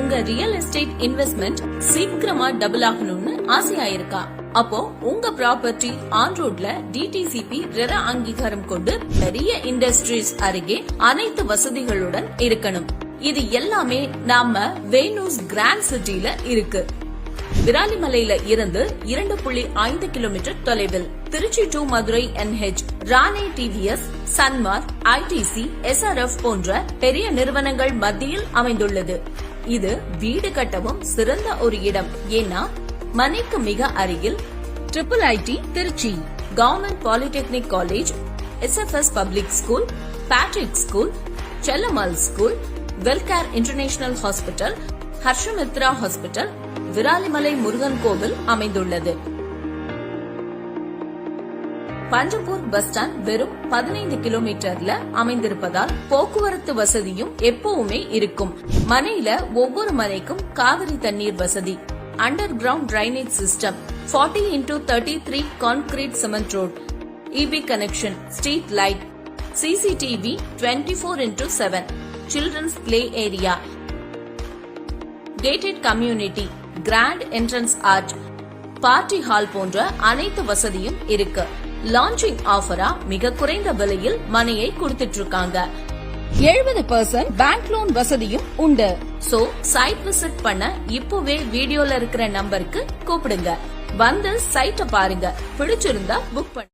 உங்க real estate investment சீக்கிரமா double ஆகணும்னு ஆசையா இருக்கா அப்போ உங்க ப்ராப்பர்ட்டி ஆன் ரோட்ல டிடிசிபி ரெர அங்கீகாரம் கொண்டு பெரிய இண்டஸ்ட்ரீஸ் அருகே அனைத்து வசதிகளுடன் இருக்கணும். இது எல்லாமே நாம வேணூஸ் கிராண்ட் சிட்டில இருக்கு. விராலிமலையில இருந்து இரண்டு புள்ளி ஐந்து கிலோமீட்டர் தொலைவில் Trichy to Madurai NH Rane TVS Sanmar ITC SRF போன்ற பெரிய நிறுவனங்கள் மத்தியில் அமைந்துள்ளது. இது வீடு கட்டவும் சிறந்த ஒரு இடம். ஏன்னா மனைக்கு மிக அருகில் triple IT Trichy. Government polytechnic college SFS public school Patrick school Chellammal school Welcare international hospital Harshamitra hospital Viralimalai Murugan கோவில் அமைந்துள்ளது. பஞ்சப்பூர் பஸ் ஸ்டாண்ட் வெறும் பதினைந்து கிலோமீட்டர்ல அமைந்திருப்பதால் போக்குவரத்து வசதியும் எப்பவுமே இருக்கும். மனையில ஒவ்வொரு மனைக்கும் காவிரி தண்ணீர் வசதி. Underground drainage system 40 into thirty three concrete cement road EB connection street light CCTV twenty four into seven children's play area gated community grand entrance art party hall போன்ற அனைத்து வசதியும் இருக்கு. லான்ச்சிங் ஆஃபரா மிக குறைந்த விலையில் மனையை கொடுத்துட்டு இருக்காங்க எழுபது பர்சன்ட் பேங்க் லோன் வசதியும் உண்டு. சோ சைட் விசிட் பண்ண இப்போவே வீடியோல இருக்கிற நம்பருக்கு கூப்பிடுங்க. வந்து சைட்டை பாருங்க. பிடிச்சிருந்தா புக் பண்ணு.